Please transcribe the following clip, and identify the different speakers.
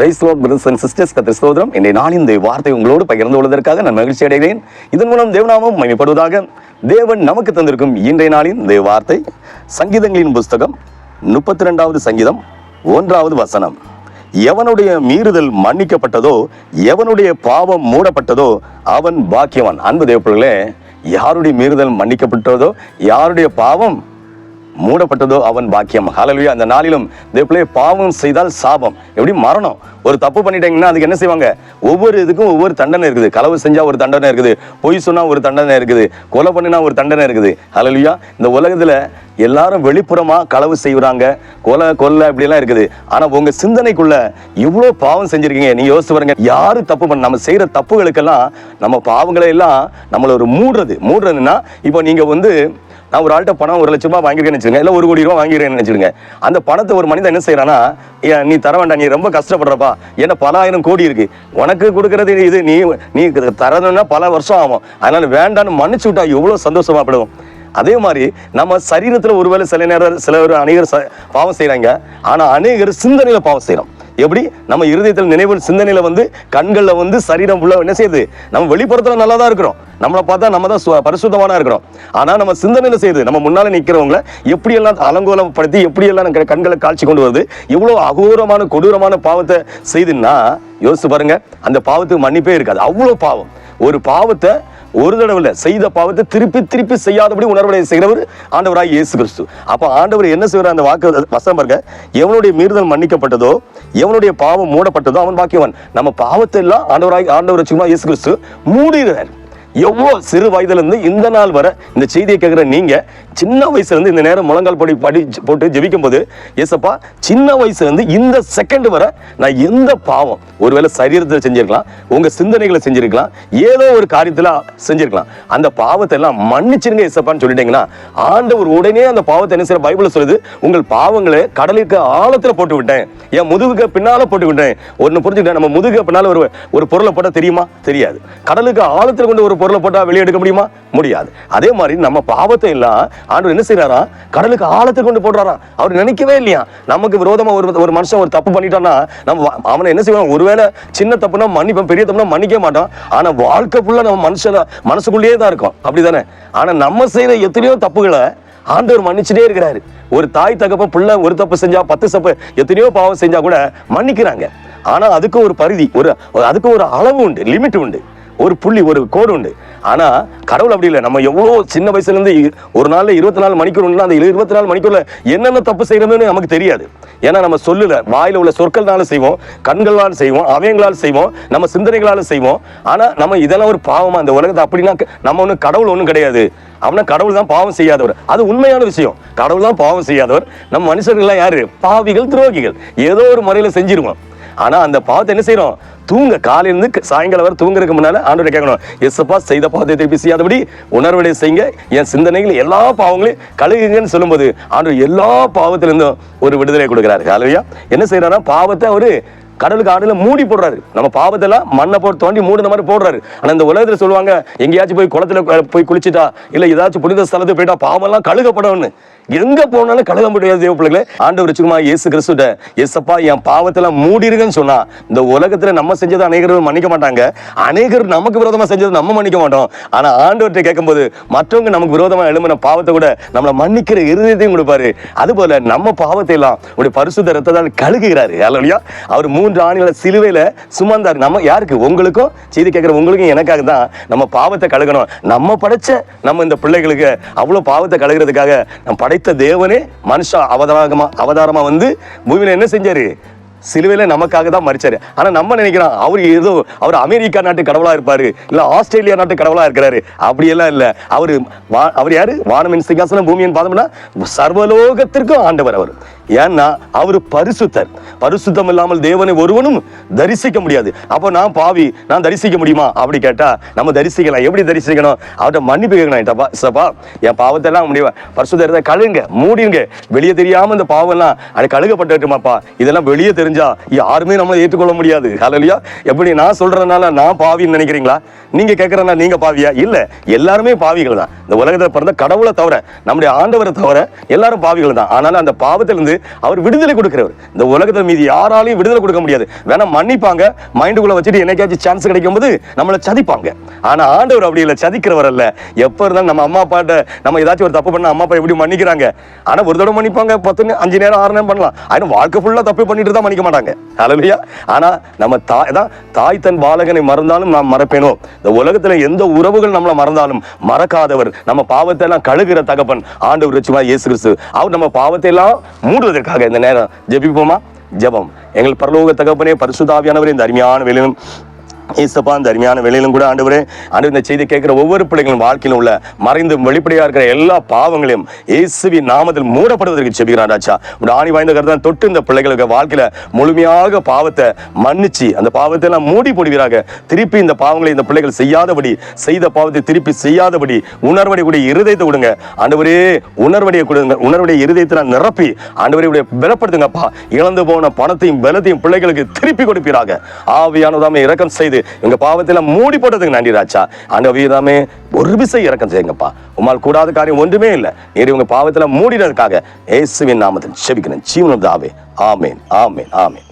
Speaker 1: Praise lord brothers and sisters கத்திர சோதரம் இன்றைய நாளின் இந்த வார்த்தை உங்களோடு பகிர்ந்து கொள்வதற்காக நான் மகிழ்ச்சி அடைகிறேன். இதன் மூலம் தேவநாமம் மகிமைப்படுவதாக தேவன் நமக்கு தந்திருக்கும் இன்றைய நாளின் இந்த வார்த்தை சங்கீதங்களின் புஸ்தகம் முப்பத்தி ரெண்டாவது சங்கீதம் ஒன்றாவது வசனம். எவனுடைய மீறுதல் மன்னிக்கப்பட்டதோ எவனுடைய பாவம் மூடப்பட்டதோ அவன் பாக்கியவான். அன்பு தேவப்பிள்ளைகளே யாருடைய மீறுதல் மன்னிக்கப்பட்டதோ யாருடைய பாவம் மூடப்பட்டதோ அவன் பாக்கியம். ஹலலுயா அந்த நாளிலும் தேவப்பிள்ளை பாவம் செய்தால் சாபம். எப்படி மரணம்? ஒரு தப்பு பண்ணிட்டீங்கன்னா அதுக்கு என்ன செய்வாங்க? ஒவ்வொரு இதுக்கும் ஒவ்வொரு தண்டனை இருக்குது. களவு செஞ்சா ஒரு தண்டனை இருக்குது. பொய் சொன்னா ஒரு தண்டனை இருக்குது. கொலை பண்ணினா ஒரு தண்டனை இருக்குது. ஹலலுயா இந்த உலகத்துல எல்லாரும் வெளிப்புறமா களவு செய்வாங்க கொலை கொல்லை இப்படியெல்லாம் இருக்குது. ஆனா உங்க சிந்தனைக்குள்ள இவ்வளோ பாவம் செஞ்சிருக்கீங்க. நீ யோசிச்சு பாருங்க. யாரு தப்பு பண்ண நம்ம செய்யற தப்புகளுக்கெல்லாம் நம்ம பாவங்களை எல்லாம் நம்மள ஒரு மூடுறது. மூடுறதுன்னா இப்போ நீங்க வந்து நான் ஒரு ஆள்கிட்ட பணம் ஒரு லட்ச ரூபாய் வாங்கியிருக்கேன்னு வச்சுருங்க இல்லை ஒரு கோடி ரூபாய் வாங்கியிருக்கேன்னு நினச்சிருங்க அந்த பணத்தை ஒரு மனிதன் என்ன செய்யறானா நீ தர வேண்டாம் நீ ரொம்ப கஷ்டப்படுறப்பா. ஏன்னா பல ஆயிரம் கோடி இருக்கு. உனக்கு கொடுக்கறது இது நீ நீ தரணும்னா பல வருஷம் ஆகும். அதனால வேண்டான்னு மன்னிச்சு விட்டா எவ்வளோ சந்தோஷமாப்படுவோம் அதே மாதிரி நம்ம சரீரத்தில் ஒருவேளை சில நேரம் சில பேர் அநேகர் ச- பாவம் செய்கிறாங்க ஆனால் அநேகர் சிந்தனையில் பாவம் செய்கிறோம் எப்படி? நம்ம இருதயத்தில் நினைவு சிந்தனையில் வந்து கண்களில் வந்து சரீரம் உள்ள என்ன செய்யுது? நம்ம வெளிப்புறத்தில் நல்லா தான் இருக்கிறோம். நம்மளை பார்த்தா நம்ம தான் பரிசுத்தமான இருக்கிறோம். ஆனால் நம்ம சிந்தனையில் செய்யுது. நம்ம முன்னால் நிற்கிறவங்களை எப்படியெல்லாம் அலங்கோலப்படுத்தி எப்படி எல்லாம் கண்களை காட்சி கொண்டு வருது? இவ்வளோ அகோரமான கொடூரமான பாவத்தை செய்துன்னா யோசிச்சு பாருங்க அந்த பாவத்துக்கு மன்னிப்பே இருக்காது. அவ்வளோ பாவம். ஒரு பாவத்தை ஒரு தடவை செய்த பாவத்தை திருப்பி திருப்பி செய்யாதபடி உணர்வடைய செய்கிறவர் ஆண்டவராக இயேசு கிறிஸ்து. அப்போ ஆண்டவர் என்ன செய்கிறார்? அந்த வாக்கு வசம் பாருங்க. எவனுடைய மீறுதல் மன்னிக்கப்பட்டதோ எவனுடைய பாவம் மூடப்பட்டதோ அவன் பாக்கியவன். நம்ம பாவத்தை எல்லாம் ஆண்டவராய் ஆண்டவர் சும்மா இயேசு கிறிஸ்து மூடுகிறார் எவ்வளோ சிறு வயதுலேருந்து இந்த நாள் வரை இந்த செய்தியை கேட்குற நீங்க சின்ன வயசுல இருந்து இந்த நேரம் முழங்கால் படி படி போட்டு ஜெபிக்கும் போது ஏசப்பா சின்ன வயசுல இருந்து இந்த செகண்ட் வரை நான் எந்த பாவம் ஒருவேளை சரீரத்தில் செஞ்சிருக்கலாம் உங்க சிந்தனைகளை செஞ்சிருக்கலாம் ஏதோ ஒரு காரியத்துல செஞ்சிருக்கலாம். அந்த பாவத்தை எல்லாம் மன்னிச்சிருங்க ஏசப்பான்னு சொல்லிட்டீங்கன்னா ஆண்டவர் உடனே அந்த பாவத்தை என்ன செய்ய பைபிள் சொல்லுது உங்கள் பாவங்களை கடலுக்கு ஆழத்தில் போட்டு விட்டேன் என் முதுகுக்கு பின்னால போட்டு விட்டேன் ஒன்று புரிஞ்சுக்கிட்டேன் நம்ம முதுகு பின்னால ஒரு ஒரு பொருளை போட்டால் தெரியுமா? தெரியாது. கடலுக்கு ஆழத்தில் கொண்டு ஒரு பொருளை போட்டால் வெளியே எடுக்க முடியுமா? முடியாது. அதே மாதிரி நம்ம பாவத்தை எல்லாம் ஆண்டவர் என்ன செய்யறாரா கடலுக்கு ஆழத்துக்கு கொண்டு போடுறாரா? அவர் நினைக்கவே இல்லையா? நமக்கு விரோதமாக ஒரு ஒரு மனுஷன் ஒரு தப்பு பண்ணிட்டான்னா நம்ம அவனை என்ன செய்வான்? ஒருவேளை சின்ன தப்புனா மன்னிப்போம் பெரிய தப்புனா மன்னிக்க மாட்டோம் ஆனால் வாழ்க்கை ஃபுல்லாக நம்ம மனுஷன மனசுக்குள்ளேயே தான் இருக்கும். அப்படிதானே? ஆனால் நம்ம செய்கிற எத்தனையோ தப்புகளை ஆண்டவர் மன்னிச்சுட்டே இருக்கிறாரு. ஒரு தாய் தகப்ப பிள்ளை ஒரு தப்பு செஞ்சா பத்து தப்பு எத்தனையோ பாவம் செஞ்சா கூட மன்னிக்கிறாங்க. ஆனா அதுக்கு ஒரு பரிதி ஒரு அதுக்கு ஒரு அளவு உண்டு லிமிட் உண்டு. ஒரு புள்ளி ஒரு கோடு உண்டு. ஆனால் கடவுள் அப்படி இல்லை. நம்ம எவ்வளோ சின்ன வயசுலேருந்து ஒரு நாளில் இருபத்தி நாலு மணிக்கூர் உண்டுனா அந்த இருபத்தி நாலு மணிக்கூரில் என்னென்ன தப்பு செய்கிறதுன்னு நமக்கு தெரியாது. ஏன்னா நம்ம சொல்லல. வாயில் உள்ள சொற்கள்னால செய்வோம் கண்களால் செய்வோம் அவயங்களால் செய்வோம் நம்ம சிந்தனைகளால் செய்வோம். ஆனால் நம்ம இதெல்லாம் ஒரு பாவமாக அந்த உலகத்தை அப்படின்னா நம்ம ஒன்றும் கடவுள் ஒன்றும் கிடையாது. அவனா கடவுள் தான் பாவம் செய்யாதவர். அது உண்மையான விஷயம். கடவுள் தான் பாவம் செய்யாதவர். நம்ம மனுஷர்கள்லாம் யாரு? பாவிகள் துரோகிகள். ஏதோ ஒரு முறையில் செஞ்சிருவோம். ஆனால் அந்த பாவத்தை என்ன செய்கிறோம் தூங்க காலையில இருந்து சாயங்காலம் வரை தூங்குறதுக்கு முன்னால் ஆண்டவரை கேட்கணும். எஸ்ப்பா செய்த பாவத்தை திருப்பி செய்யாதபடி உணர்வடை செய்யுங்க. என் சிந்தனைகள் எல்லா பாவங்களையும் கழுகுங்கன்னு சொல்லும்போது ஆண்டவர் எல்லா பாவத்திலேருந்தும் ஒரு விடுதலை கொடுக்குறாரு. காலையா என்ன செய்கிறாரா பாவத்தை அவர் கடலுக்கு ஆடுல மூடி போடுறாரு. நம்ம பாவத்தெல்லாம் மண்ணை போட்டு தோண்டி மூடின மாதிரி போடுறாரு. ஆனால் இந்த உலகத்தில் சொல்லுவாங்க எங்கேயாச்சும் போய் குளத்துல போய் குளிச்சுட்டா இல்லை ஏதாச்சும் புனித ஸ்தலத்துக்கு போயிட்டா பாவம்லாம் கழுகப்படணும்னு. எங்க போனாலும் கழுக முடியாது தேவ பிள்ளைகளே. ஆண்டவர் சும்மா இயேசு கிறிஸ்துட எஸ்ப்பா என் பாவத்தெல்லாம் மூடிருங்கன்னு சொன்னா இந்த உலகத்துல நம்ம செஞ்சதை அநேகர் மன்னிக்க மாட்டாங்க. அநேகர் நமக்கு விரோதமா செஞ்சதை நம்ம மன்னிக்க மாட்டோம். ஆனா ஆண்டவர்கிட்ட கேட்கும்போது மற்றவங்க நமக்கு விரோதமா எழும்பின பாவத்தை கூட நம்மளை மன்னிக்கிற இருதயத்தையும் கொடுப்பாரு. அதுபோல நம்ம பாவத்தை எல்லாம் உடைய பரிசுத்த ரத்தத்தால் கழுகுகிறாரு. அல்லையா அவர் மூன்று ஆணிகளை சிலுவையில சுமந்தார். நம்ம யாருக்கு? உங்களுக்கும் செய்தி கேட்குற உங்களுக்கும் எனக்காக தான் நம்ம பாவத்தை கழுகணும். நம்ம படைச்ச நம்ம இந்த பிள்ளைகளுக்கு அவ்வளவு பாவத்தை கழுகுறதுக்காக நம்ம படைத்த தேவனே மனுஷ அவதாரமா அவதாரமா வந்து பூமியில் என்ன செஞ்சாரு? சிலுவையில நமக்காக தான் மறிச்சாரு ஆனா நம்ம நினைக்கிறோம் அவர் ஏதோ அவர் அமெரிக்கா நாட்டு கடவுளா இருப்பாரு இல்லை ஆஸ்திரேலியா நாட்டு கடவுளா இருக்கிறாரு. அப்படியெல்லாம் இல்ல. அவரு வா- அவர் யாரு? வானமின் சிங்காசனம் பூமியின் பாதம்னா சர்வலோகத்திற்கும் ஆண்டவர் அவர். ஏன்னா அவர் பரிசுத்தர். பரிசுத்தம் இல்லாமல் தேவனை ஒருவனும் தரிசிக்க முடியாது. அப்போ நான் பாவி நான் தரிசிக்க முடியுமா? அப்படி கேட்டா நம்ம தரிசிக்கலாம். எப்படி தரிசிக்கணும்? அவர்கிட்ட மன்னிப்பு கேட்கணும் "ஏன்டப்பா, சப்பா என் பாவத்தெல்லாம் முடியும் பரிசுத்தரத்தை கழுங்க மூடிங்க வெளியே தெரியாம இந்த பாவம் எல்லாம் அது கழுகப்பட்டுமாப்பா இதெல்லாம் வெளியே தெரிஞ்சா யாருமே நம்மளை ஏற்றுக்கொள்ள முடியாது. ஹalleluya எப்படி நான் சொல்றதுனால நான் பாவின்னு நினைக்கிறீங்களா? நீங்க கேட்கறனா நீங்க பாவியா? இல்ல எல்லாருமே பாவிகள் தான். இந்த உலகத்தில் பிறந்த கடவுளை தவிர நம்முடைய ஆண்டவரை தவிர எல்லாரும் பாவிகள் தான். ஆனாலும் அந்த பாவத்திலிருந்து அவர் விடுதலை கொடுக்கிறவர். இந்த உலகத்தை மீதி யாராலையும் விடுதலை கொடுக்க முடியாது. வேணா மன்னிப்பாங்க. மைண்டுக்குள்ள வச்சுட்டு என்னைக்காச்சும் சான்ஸ் கிடைக்கும் போது நம்மளை சதிப்பாங்க. ஆனா ஆண்டவர் அப்படி இல்லை. சதிக்கிறவர் அல்ல. எப்ப இருந்தாலும் நம்ம அம்மா அப்பாட்ட நம்ம ஏதாச்சும் ஒரு தப்பு பண்ணா அம்மா அப்பா எப்படி மன்னிக்கிறாங்க? ஆனா ஒரு தடவை மன்னிப்பாங்க. பத்து அஞ்சு நேரம் ஆறு நேரம் பண்ணலாம். ஆனா வாழ்க்கை ஃபுல்லா தப்பு பண்ணிட்டு தான் மன்னிக்க மாட்டாங்க. ஹalleluya ஆனால் நம்ம தாய் தான் தாய் தன் பாலகனை மறந்தாலும் நாம் மறப்பேனோ? இந்த உலகத்துல எந்த உறவுகள் நம்மளை மறந்தாலும் மறக்காதவர். நம்ம பாவத்தை எல்லாம் கழுகிற தகப்பன் ஆண்டவர் ரிச்சுவா இயேசு கிறிஸ்து. அவர் நம்ம பாவத்தை எல்லாம் மூடுவதற்காக இந்த நேரம் ஜெபிப்போமா? ஜெபம். எங்கள் பரலோக தகப்பனே பரிசுத்தாவியானவரே இந்த அருமையான வேலையிலும் ஏசப்பா அந்த அருமையான வேலையிலும் கூட ஆண்டவரே ஆண்டு இந்த செய்தி கேட்குற ஒவ்வொரு பிள்ளைகளும் வாழ்க்கையிலும் உள்ள மறைந்து வெளிப்படையாக இருக்கிற எல்லா பாவங்களையும் இயேசுவின் நாமத்தில் மூடப்படுவதற்கு செபிக்கிறான் ராஜா. ஒரு ஆணி வாய்ந்த கருதான் தொட்டு இந்த பிள்ளைகளுக்கு வாழ்க்கையில் முழுமையாக பாவத்தை மன்னிச்சு அந்த பாவத்தை எல்லாம் மூடி போடுவீராக. திருப்பி இந்த பாவங்களை இந்த பிள்ளைகள் செய்யாதபடி செய்த பாவத்தை திருப்பி செய்யாதபடி உணர்வடை கூடிய இருதயத்தை கொடுங்க. ஆண்டவரே உணர்வடைய கொடுங்க உணர்வுடைய இருதயத்தை நான் நிரப்பி ஆண்டவரையுடைய உடைய பலப்படுத்துங்கப்பா இழந்து போன பணத்தையும் பலத்தையும் பிள்ளைகளுக்கு திருப்பி கொடுப்பீராக. ஆவியானதாமே இறக்கம் செய்து எங்க பாவத்தில் மூடி போட்டதுக்கு நன்றி ராஜா. ஆண்டவியதாமே ஒரு விசை இறக்கம் செய்யுங்கப்பா. உமால் கூடாத காரியம் ஒன்றுமே இல்லை. நீர் உங்க பாவத்தில் மூடினதுக்காக இயேசுவின் நாமத்தில் செபிக்கிறேன். ஜீவனம் தாவே ஆமேன் ஆமேன் ஆமேன்.